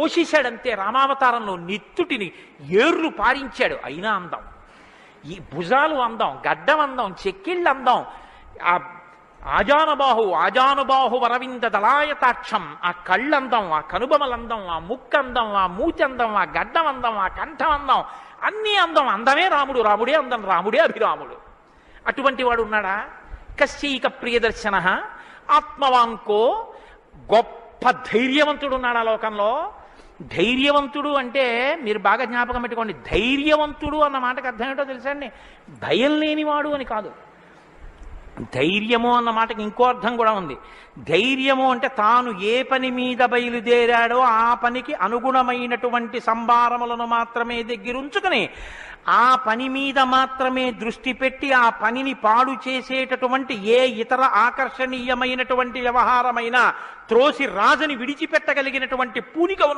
పోషేశాడంతే రామావతారంలో నెత్తుటిని ఏర్లు పారించాడు. అయినా అందం. ఈ భుజాలు అందం గడ్డం అందం చెక్కిళ్ళు అందం. ఆ ఆజానుబాహు ఆజానుబాహు వరవింద దళాయతాక్షం ఆ కళ్ళందం ఆ కనుబొమలందం ఆ ముక్కందం ఆ మూచందం ఆ గడ్డం అందం ఆ కంఠం అందం అన్నీ అందం. అందమే రాముడు రాముడే అందం రాముడే అభిరాముడు. అటువంటి వాడు ఉన్నాడా? కశ్చైక ప్రియదర్శన ఆత్మవాంకో గొప్ప ధైర్యవంతుడు ఉన్నాడా లోకంలో? ధైర్యవంతుడు అంటే మీరు బాగా జ్ఞాపకం పెట్టుకోండి ధైర్యవంతుడు అన్న మాటకు అర్థం ఏంటో తెలుసా అండి? భయం లేనివాడు అని కాదు. ధైర్యము అన్న మాటకి ఇంకో అర్థం కూడా ఉంది. ధైర్యము అంటే తాను ఏ పని మీద బయలుదేరాడో ఆ పనికి అనుగుణమైనటువంటి సంభారములను మాత్రమే దగ్గరుంచుకుని ఆ పని మీద మాత్రమే దృష్టి పెట్టి ఆ పనిని పాడు చేసేటటువంటి ఏ ఇతర ఆకర్షణీయమైనటువంటి వ్యవహారమైనా త్రోసి రాజని విడిచిపెట్టగలిగినటువంటి పూనిక ఉన్న